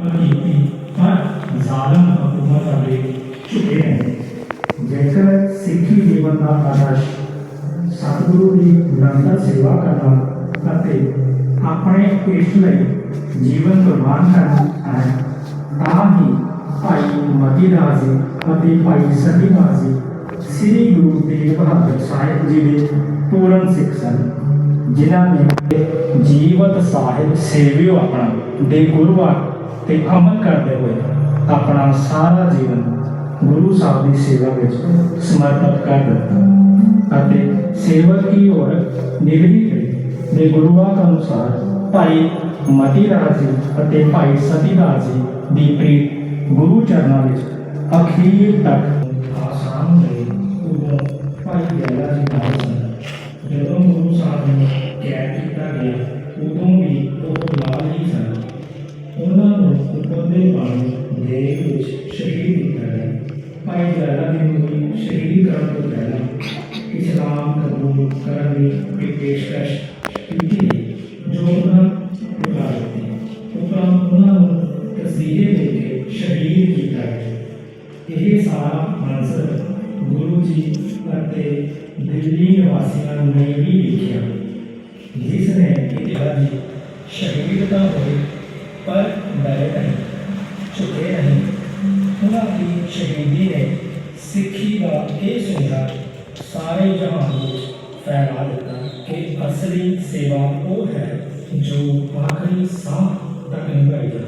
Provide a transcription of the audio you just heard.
جس جیون کا سیوا کرنا اپنے جیون پروان کرنا ہے تاکہ بھائی متیدی ستیداس جی سری گور بہادر صاحب جی پورن سکھ سن جنہ نے جیوت ساحب سیو اپنا گروا ਤੇ ਅਮਲ ਕਰਦੇ ਹੋਏ ਆਪਣਾ ਸਾਰਾ ਜੀਵਨ ਗੁਰੂ ਸਾਹਿਬ ਦੀ ਸੇਵਾ ਵਿੱਚ ਸਮਰਪਿਤ ਕਰ ਦਿੱਤਾ ਅਤੇ ਸੇਵਾ ਕੀ ਹੋਰ ਨਿਵਰੀ ਗਈ ਦੇ ਗੁਰੂਆਂ ਅਨੁਸਾਰ ਭਾਈ ਮਤੀ ਰਾਜ ਜੀ ਅਤੇ ਭਾਈ ਸਤੀ ਰਾਜ ਜੀ ਦੀ ਪ੍ਰੀਤ ਗੁਰੂ ਚਰਨਾਂ ਵਿੱਚ ਅਖੀਰ ਤੱਕ ਆਸਾਨ ਨਹੀਂ ਉਹ ਭਾਈ ਗਿਆਲਾ ਜੀ ਦਾ ਸਨ ਜਦੋਂ ਗੁਰੂ ਸਾਹਿਬ ਨੂੰ ਕੈਦ ਕੀਤਾ ਗਿਆ ਉਦੋਂ ਵੀ ਉਹ ਨਾਲ ਜੀ ਸਨ ਉਹਨਾਂ بندے پانی دیر کچھ شہید ہوتا ہے پائی زیادہ دن ہوئی شہید کرن کو جانا اسلام قبول کرن میں کوئی پیشکش کیونکہ جو انہاں شہید کا ہوئے پر ڈرے نہیں چکے نہیں شہیدی نے سکھی کا یہ سنگا سارے پھیلا کو کہ اصلی سیوا وہ ہے جو آخری سانپ تک جاتی